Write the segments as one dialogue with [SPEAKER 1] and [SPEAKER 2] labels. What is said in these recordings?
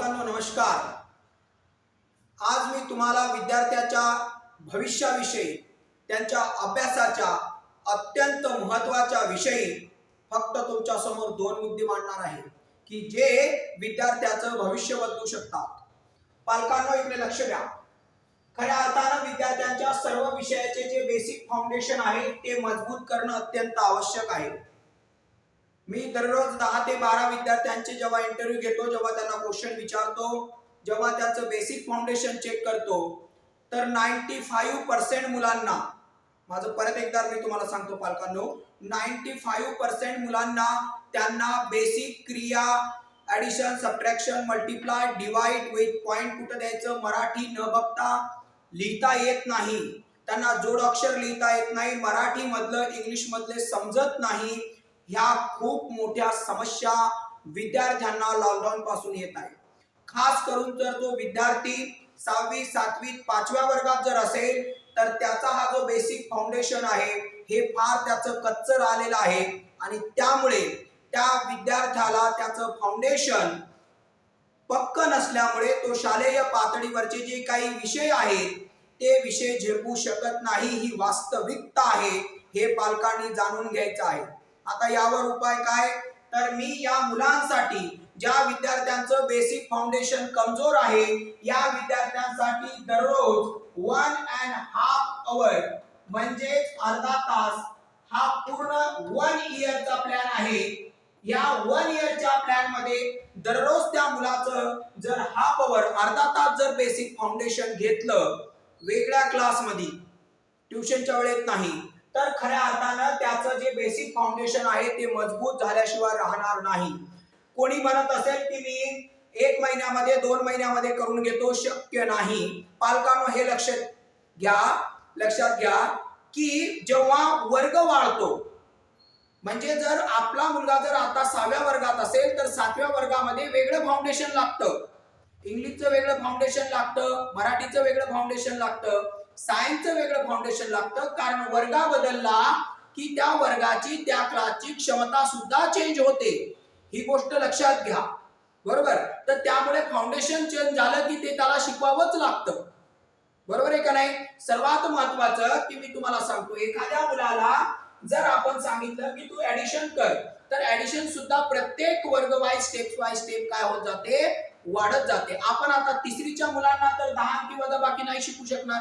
[SPEAKER 1] नमस्कार. आज मी तुम्हाला विद्यार्थ्याच्या भविष्याविषयी त्यांच्या अभ्यासाच्या अत्यंत महत्त्वाच्या विषयी फक्त तुमच्यासमोर दोन मुद्दे मांडणार आहे की जे विद्यार्थ्याचं भविष्य बदलू शकतात. पालकांना इकडे लक्ष द्या. खऱ्या अर्थानं विद्यार्थ्यांच्या सर्व विषयाचे जे बेसिक फाउंडेशन आहे ते मजबूत करणं अत्यंत आवश्यक आहे. मी दररोज दहा ते बारा विद्यार्थ्यांचे जेव्हा इंटरव्ह्यू घेतो जेव्हा त्यांना क्वेश्चन विचारतो जेव्हा त्यांचं बेसिक फाउंडेशन चेक करतो तर नाईन्टी फाईव्ह पर्सेंट मुलांना माझं परत एकदा मी तुम्हाला सांगतो पालकांनो नाईन्टी फाईव्ह पर्सेंट मुलांना त्यांना बेसिक क्रिया addition subtraction multiply divide with point कुठं द्यायचं मराठी न बघता लिहिता येत नाही. त्यांना जोड अक्षर लिहिता येत नाही मराठीमधलं इंग्लिश मधले समजत नाही. ह्या खूप मोठ्या समस्या विद्यार्थ्यांना लॉकडाऊन पासून येत आहे. खास करून जर तो विद्यार्थी सहावी सातवी पाचव्या वर्गात जर असेल तर त्याचा हा जो बेसिक फाउंडेशन आहे हे फार त्याचं कच्च राहिलेलं आहे. आणि त्यामुळे त्या विद्यार्थ्याला त्याचं फाउंडेशन पक्क नसल्यामुळे तो शालेय पातळीवरचे जे काही विषय आहेत ते विषय झेपू शकत नाही. ही वास्तविकता आहे हे पालकांनी जाणून घ्यायचं आहे. आता यावर उपाय काय? तर मी या मुलांसाठी ज्या विद्यार्थ्यांचं बेसिक फाउंडेशन कमजोर आहे या विद्यार्थ्यांसाठी दररोज वन अँड हाफ अवर म्हणजेच अर्धा तास हा पूर्ण वन इयरचा प्लॅन आहे. या वन इयरच्या प्लॅनमध्ये दररोज त्या मुलाचं जर हाफ अवर अर्धा तास जर बेसिक फाउंडेशन घेतलं वेगळ्या क्लासमध्ये ट्युशनच्या वेळेत नाही तर खऱ्या अर्थानं त्याचं जे बेसिक फाउंडेशन आहे ते मजबूत झाल्याशिवाय राहणार नाही. कोणी म्हणत असेल की मी एक महिन्यामध्ये दोन महिन्यामध्ये करून घेतो शक्य नाही. पालकांनो हे लक्षात घ्या लक्षात घ्या की जेव्हा वर्ग वाढतो म्हणजे जर आपला मुलगा जर आता सहाव्या वर्गात असेल तर सातव्या वर्गामध्ये वेगळं फाउंडेशन लागतं. इंग्लिशचं वेगळं फाउंडेशन लागतं मराठीचं वेगळं फाउंडेशन लागतं. सायन्सचं वेगळं फाउंडेशन लागतं. कारण वर्गा बदलला की त्या वर्गाची त्या क्लासची क्षमता सुद्धा चेंज होते. ही गोष्ट लक्षात घ्या. बरोबर? तर त्यामुळे फाउंडेशन चेंज झालं की ते त्याला शिकवावंच लागतं. बरोबर आहे का नाही? सर्वात महत्वाचं की मी तुम्हाला सांगतो एखाद्या मुलाला जर आपण सांगितलं की तू ऍडिशन कर तर ऍडिशन सुद्धा प्रत्येक वर्ग वाईज स्टेप वाय स्टेप काय होत जाते? वाढत जाते. आपण आता तिसरीच्या मुलांना तर दहा अंकी वजा बाकी नाही शिकू शकणार.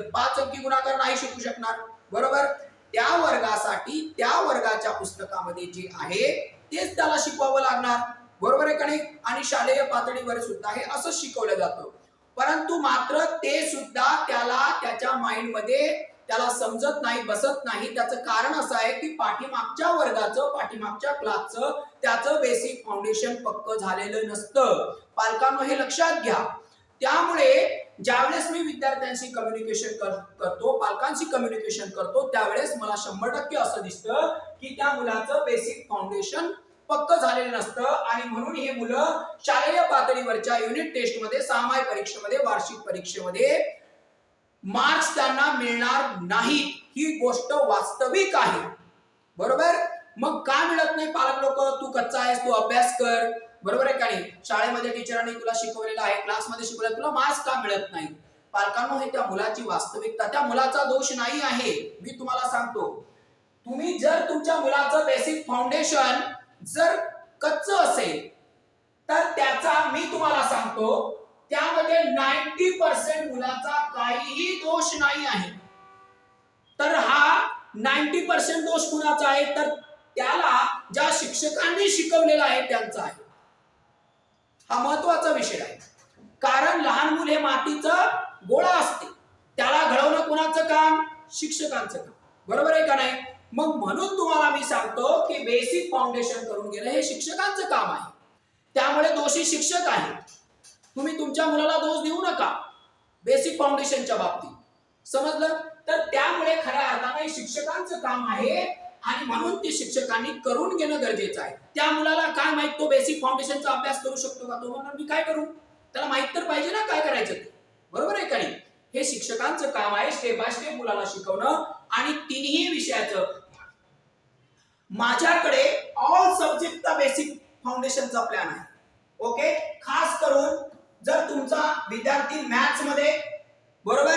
[SPEAKER 1] पाच अंकी गुणाकार नाही शिकू शकणार. बरोबर? त्या वर्गासाठी त्या वर्गाच्या पुस्तकामध्ये जे आहे तेच त्याला शिकवावं लागणार. बरोबर आहे का नाही? आणि शालेय पातळीवर सुद्धा हे असं शिकवलं जातं. परंतु मात्र ते सुद्धा त्याला त्याच्या माइंडमध्ये त्याला समजत नाही बसत नाही. त्याचं कारण असं आहे की पाठीमागच्या वर्गाचं पाठीमागच्या क्लासचं त्याचं बेसिक फाउंडेशन पक्क झालेलं नसतं. पालकांनो हे लक्षात घ्या. त्यामुळे ज्यावेळेस मी विद्यार्थ्यांशी कम्युनिकेशन करतो पालकांशी कम्युनिकेशन करतो त्यावेळेस मला शंभर टक्के असं दिसतं की त्या मुलाचं बेसिक फाउंडेशन पक्क झालेलं नसतं. आणि म्हणून हे मुलं शालेय पातळीवरच्या युनिट टेस्टमध्ये सामाय परीक्षेमध्ये वार्षिक परीक्षेमध्ये मार्क्स त्यांना मिळणार नाहीत. ही गोष्ट वास्तविक आहे. बरोबर? का नाही पालक लोक तू कच्चा आहेस तू अभ्यास कर. बरोबर आहे का नाही? शाळेमध्ये टीचरांनी तुला शिकवलेलं आहे क्लासमध्ये शिकवलं तुला मार्क्स का मिळत नाही? पालकांनो हे त्या मुलाची वास्तविकता त्या मुलाचा दोष नाही आहे. मी तुम्हाला सांगतो तुम्ही जर तुमच्या मुलाचं बेसिक फाउंडेशन जर कच्च असेल तर त्याचा मी तुम्हाला सांगतो त्यामध्ये नाईन्टी पर्सेंट मुलाचा काहीही दोष नाही आहे. तर हा नाईन्टी पर्सेंट दोष कुणाचा आहे? तर त्याला ज्या शिक्षकांनी शिकवलेला आहे त्यांचा आहे. हा महत्त्वाचा विषय आहे. कारण लहान मुल हे मातीचं गोळा असते. त्याला घडवणं कुणाचं काम? शिक्षकांचं काम. बरोबर आहे का नाही? मग म्हणून तुम्हाला मी सांगतो की बेसिक फाउंडेशन करून घेणं हे शिक्षकांचं काम आहे. त्यामुळे दोषी शिक्षक आहेत. तुम्ही तुमच्या मुलाला दोष देऊ नका. बेसिक फाउंडेशनच्या बाबतीत. समजलं? तर त्यामुळे खऱ्या अर्थाने शिक्षकांचं काम आहे. आणि म्हणून ते शिक्षकांनी करून घेणं गरजेचं आहे. त्या मुलाला काय माहीत तो बेसिक फाउंडेशनचा अभ्यास करू शकतो का? तो म्हणणार मी काय करू? त्याला माहीत तर पाहिजे ना काय करायचं बरोबर आहे का नाही? हे शिक्षकांचं काम आहे स्टेप बाय स्टेप मुलाला शिकवणं आणि तिन्ही विषयाचं माझ्याकडे ऑल सब्जेक्ट बेसिक फाउंडेशनचा प्लॅन आहे. ओके खास करून जर तुमचा विद्यार्थी मॅथ्समध्ये बरोबर?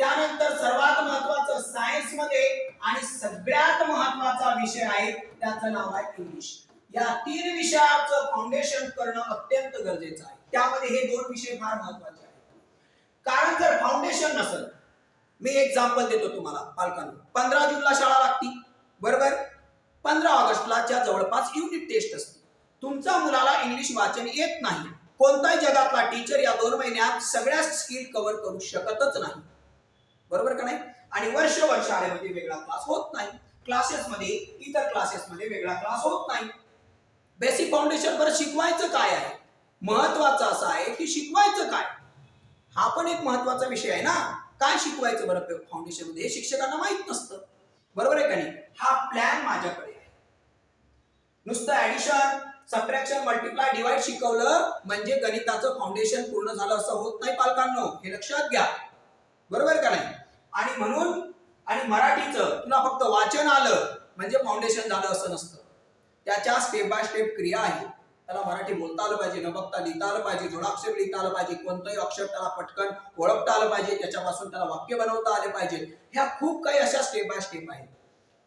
[SPEAKER 1] त्यानंतर सर्वात महत्वाचं सायन्समध्ये आणि सगळ्यात महत्त्वाचा विषय आहे त्याचं नाव आहे इंग्लिश या तीन विषयाचं फाउंडेशन करणं अत्यंत गरजेचं आहे. त्यामध्ये हे दोन विषय फार महत्त्वाचे आहेत. कारण जर फाउंडेशन नसल मी एक्झाम्पल देतो तुम्हाला पालकांना. पंधरा जूनला शाळा लागती बरोबर? पंधरा ऑगस्टलाच्या जवळपास युनिट टेस्ट असते तुमच्या मुलाला इंग्लिश वाचन येत नाही. कोणताही जगातला टीचर या दोन महिन्यात सगळ्या स्किल कव्हर करू शकतच नाही. बरोबर का नाही? आणि वर्ष वर्ष शाळेमध्ये वेगळा क्लास होत नाही. क्लासेसमध्ये इतर क्लासेसमध्ये वेगळा क्लास होत नाही. बेसिक फाउंडेशन बरं शिकवायचं काय आहे? महत्वाचं असं आहे की शिकवायचं काय? हा पण एक महत्त्वाचा विषय आहे ना. काय शिकवायचं बरं? फाउंडेशनमध्ये हे शिक्षकांना माहीत नसतं. बरोबर आहे का नाही? हा प्लॅन माझ्याकडे आहे. नुसतं ऍडिशन सबट्रॅक्शन मल्टिप्लाय डिवाइड शिकवलं म्हणजे गणिताचं फाउंडेशन पूर्ण झालं असं होत नाही पालकांनो. हे लक्षात घ्या. बरोबर का नाही? आणि म्हणून आणि मराठीचं तुला फक्त वाचन आलं म्हणजे फाउंडेशन झालं असं नसतं. त्याच्या स्टेप बाय स्टेप क्रिया आहे. त्याला मराठी बोलता आलं पाहिजे न बघता लिहिता आलं पाहिजे जोडाक्षर लिहिता आलं पाहिजे कोणतंही अक्षर त्याला पटकन ओळखता आलं पाहिजे त्याच्यापासून त्याला वाक्य बनवता आले पाहिजे. ह्या खूप काही अशा स्टेप बाय स्टेप आहेत.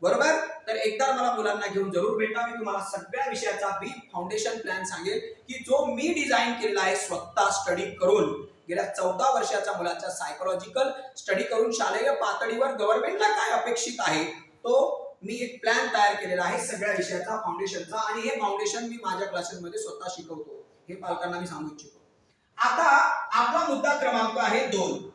[SPEAKER 1] बरोबर? तर एकदा मला मुलांना घेऊन जरूर भेटा. मी तुम्हाला सगळ्या विषयाचा बी फाउंडेशन प्लॅन सांगेल की जो मी डिझाईन केलेला आहे स्वतः स्टडी करून. गेल्या चौदा वर्षाच्या मुलाचा सायकोलॉजिकल स्टडी करून शालेय पातळीवर गव्हर्नमेंटला काय अपेक्षित आहे? तो मी एक प्लॅन तयार केलेला आहे सगळ्या विषयाचा फाउंडेशनचा आणि हे फाउंडेशन मी माझ्या क्लासेसमध्ये स्वतः शिकवतो. हे पालकांना मी सांगू इच्छितो. आता आपला मुद्दा क्रमांक आहे दोन.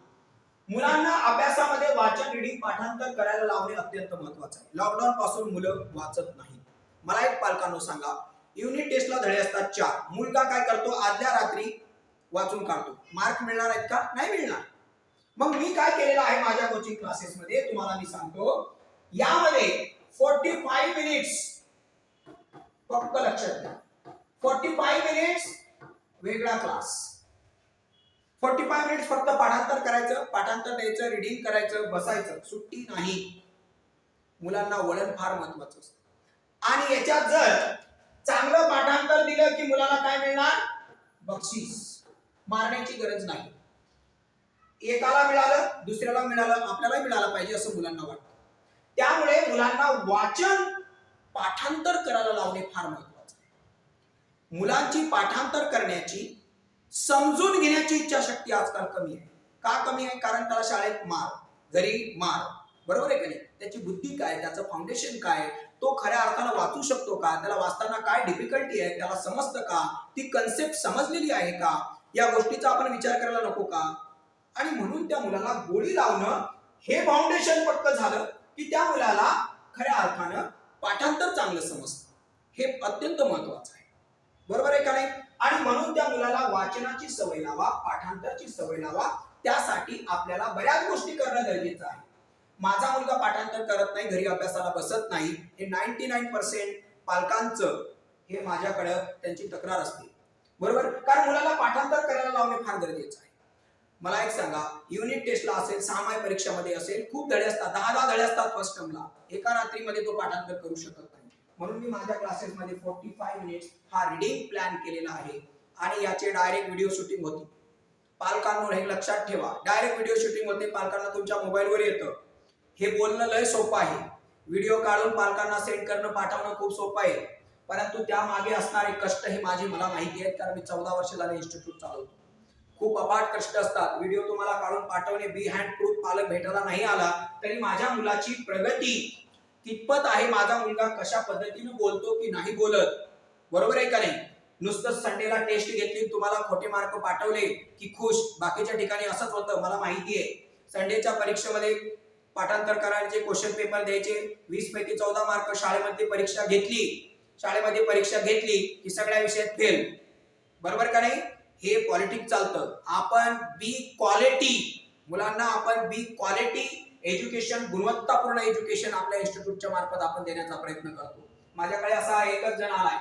[SPEAKER 1] मुलांना अभ्यासामध्ये वाचन रिडिंग पाठांतर करायला लावणे अत्यंत महत्वाचं आहे. लॉकडाऊन पासून मुलं वाचत नाही मला एक पालकांनो सांगा. युनिट टेस्टला धडे असतात चार. मुलगा काय करतो? आदल्या रात्री वाचून काढतो. मार्क मिळणार आहेत का? नाही मिळणार. मग मी काय केलेलं आहे माझ्या कोचिंग क्लासेसमध्ये तुम्हाला मी सांगतो. यामध्ये फोर्टी फाईव्ह मिनिट्स फक्त लक्षात घ्या. फोर्टी फाईव्ह मिनिट्स वेगळा क्लास फोर्टी फाय मिनिट्स फक्त पाठांतर करायचं पाठांतर द्यायचं रिडिंग करायचं बसायचं. सुट्टी नाही. मुलांना वळण फार महत्वाचं असतं. आणि याच्यात जर चांगलं पाठांतर दिलं की मुलाला काय मिळणार? बक्षीस. मारण्याची गरज नाही. एकाला मिळालं दुसऱ्याला मिळालं आपल्याला मिळालं पाहिजे असं मुलांना वाटतं. त्यामुळे मुलांना वाचन पाठांतर करायला लावणे फार महत्वाचं आहे. मुलांची पाठांतर करण्याची समजून घेण्याची इच्छाशक्ती आजकाल कमी आहे. का कमी आहे? कारण त्याला शाळेत मार घरी मार. बरोबर आहे का नाही? त्याची बुद्धी काय? त्याचं फाउंडेशन काय? तो खऱ्या अर्थानं वाचू शकतो का? त्याला वाचताना काय डिफिकल्टी आहे? त्याला समजतं का? ती कन्सेप्ट समजलेली आहे का? या गोष्टीचा आपण विचार करायला नको का? आणि म्हणून त्या मुलाला गोळी लावणं हे फाउंडेशन पक्क झालं की त्या मुलाला खऱ्या अर्थानं पाठांतर चांगलं समजतं. हे अत्यंत महत्वाचं आहे. बरोबर आहे का नाही? आणि म्हणून त्या मुलाला वाचनाची सवय लावा पाठांतरची सवय लावा त्यासाठी आपल्याला बऱ्याच गोष्टी करणं गरजेचं आहे. माझा मुलगा पाठांतर करत नाही घरी अभ्यासाला बसत नाही. हे नाईन्टी नाईन पर्सेंट पालकांचं हे माझ्याकडं त्यांची तक्रार असते. बरोबर? कारण मुलाला पाठांतर करायला लावणे फार गरजेचं आहे. मला एक सांगा युनिट टेस्टला असेल सहामाय परीक्षामध्ये असेल खूप धडे असतात दहा दहा धडे असतात फर्स्ट टर्मला एका रात्रीमध्ये तो पाठांतर करू शकत नाही. म्हणून मी माझ्या क्लासेसमध्ये फोर्टी फाय मिनिट्स हा रिडिंग प्लॅन केलेला आहे आणि याचे डायरेक्ट व्हिडिओ शूटिंग होती. पालकांवर हे लक्षात ठेवा. डायरेक्ट व्हिडिओ शूटिंग होते पालकांना तुमच्या मोबाईलवर येतं. हे बोलणं लय सोपं आहे. व्हिडिओ काढून पालकांना सेंड करणं पाठवणं खूप सोपं आहे. परंतु त्या मागे असणारे कष्ट हे माझे मला माहिती आहेत कारण मी चौदा वर्ष झाले इन्स्टिट्यूट चालवतो. खूप अपाट कष्ट असतात. व्हिडिओ तुम्हाला काढून पाठवणे बी हँड प्रूफ पालक भेटायला नाही आला तरी माझ्या मुलाची प्रगती कितपत आहे माझा मुलगा कशा पद्धतीने बोलतो की नाही बोलत? बरोबर आहे का नाही? नुसतं संडेला टेस्ट घेतली तुम्हाला खोटे मार्क पाठवले की खुश. बाकीच्या ठिकाणी असंच होतं मला माहिती आहे. संडेच्या परीक्षेमध्ये पाठांतर करायचे क्वेश्चन पेपर द्यायचे वीस पैकी चौदा मार्क शाळेमध्ये परीक्षा घेतली. शाळेमध्ये परीक्षा घेतली की सगळ्या विषयात फेल बरोबर का नाही? हे पॉलिटिक्स चालतं. आपण बी क्वालिटी मुलांना आपण बी क्वालिटी एज्युकेशन गुणवत्तापूर्ण एज्युकेशन आपल्या इन्स्टिट्यूटच्या मार्फत आपण देण्याचा प्रयत्न करतो. माझ्याकडे असा एकच जण आलाय.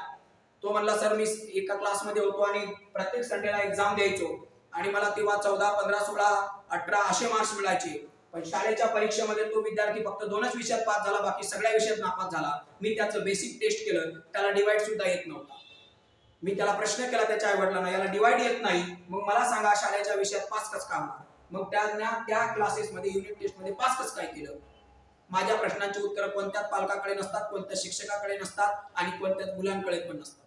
[SPEAKER 1] तो म्हणला सर मी एका क्लासमध्ये होतो आणि प्रत्येक संडेला एक्झाम द्यायचो आणि मला तेव्हा चौदा पंधरा सोळा अठरा असे मार्क्स मिळायचे. पण शाळेच्या परीक्षेमध्ये तो विद्यार्थी फक्त दोनच विषयात पास झाला बाकी सगळ्या विषयात नापास झाला. मी त्याचं बेसिक टेस्ट केलं त्याला डिवाइड सुद्धा येत नव्हता. मी त्याला प्रश्न केला त्याच्या आईवडिलांना याला डिवाइड येत नाही. मग मला सांगा शाळेच्या विषयात पास कस का होणार? मग त्यांना त्या क्लासेसमध्ये युनिट टेस्टमध्ये पास कस काय केलं? माझ्या प्रश्नांची उत्तरं कोणत्याच पालकाकडे नसतात कोणत्या शिक्षकाकडे नसतात आणि कोणत्याच मुलांकडे पण नसतात.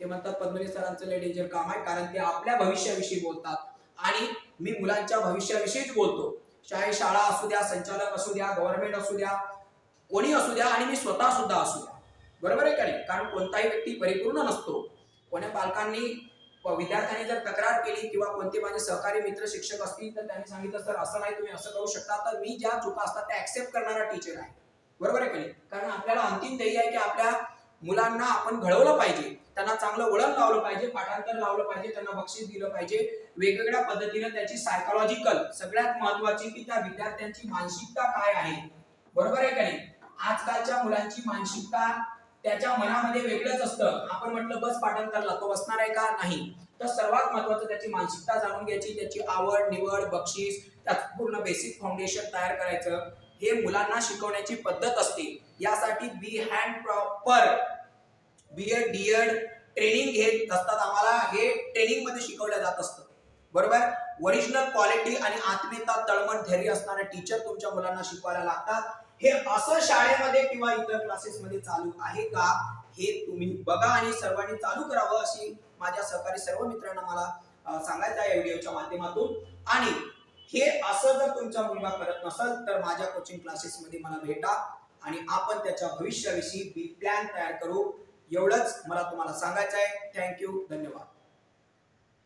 [SPEAKER 1] ते म्हणतात पद्मनी सरांचं लय डेंजर काम आहे कारण ते आपल्या भविष्याविषयी बोलतात आणि मी मुलांच्या भविष्याविषयीच बोलतो. चाहे शाळा असू द्या संचालक असू द्या गव्हर्नमेंट असू द्या कोणी असू द्या आणि मी स्वतः सुद्धा असू द्या. बरोबर आहे का नाही? कारण कोणताही व्यक्ती परिपूर्ण नसतो. कोण्या पालकांनी विद्यार्थ्यांनी जर तक्रार केली किंवा कोणते माझे सहकारी मित्र शिक्षक असतील तर त्यांनी सांगितलं सर असं नाही तुम्ही असं करू शकता. तर मी ज्या चुका असतात त्या ऍक्सेप्ट करणारा टीचर आहे. बरोबर आहे का नाही? कारण आपल्याला अंतिम ध्येय आहे की आपल्या मुलांना आपण घडवलं पाहिजे. त्यांना चांगलं वळण लावलं पाहिजे पाठांतर लावलं पाहिजे त्यांना बक्षीस दिलं पाहिजे. वेगवेगळ्या पद्धतीने त्याची सायकोलॉजिकल सगळ्यात महत्वाची की त्या विद्यार्थ्यांची मानसिकता काय आहे. बरोबर आहे का नाही? आजकालच्या मुलांची मानसिकता त्याच्या मनामध्ये वेगळंच असतं. आपण म्हटलं बस पाठांतरला तो बसणार आहे का? नाही. तर सर्वात महत्वाचं त्याची मानसिकता जाणून घ्यायची त्याची आवड निवड बक्षीस त्याचं पूर्ण बेसिक फाउंडेशन तयार करायचं. हे मुलांना शिकवण्याची पद्धत असते. यासाठी बी hand proper B Ed D Ed training घेत असतात. आम्हाला हे ट्रेनिंगमध्ये शिकवलं जात असतं. बरोबर? ओरिजिनल क्वालिटी आणि आत्मीयता तळमळ धैर्य असणारे टीचर तुमच्या मुलांना शिकवायला लागतात. हे असं शाळेमध्ये किंवा इतर क्लासेस मध्ये चालू आहे का? हे तुम्ही बघा आणि सर्वांनी चालू करावं अशी माझ्या सहकारी सर्व मित्रांना मला सांगायचं आहे या व्हिडिओच्या माध्यमातून. आणि हे असं जर तुमचा मुलगा करत नसेल तर माझ्या कोचिंग क्लासेस मध्ये मला भेटा आणि आपण त्याच्या भविष्याविषयी बी प्लॅन तयार करू. एवढंच मला तुम्हाला सांगायचं आहे. थँक्यू धन्यवाद.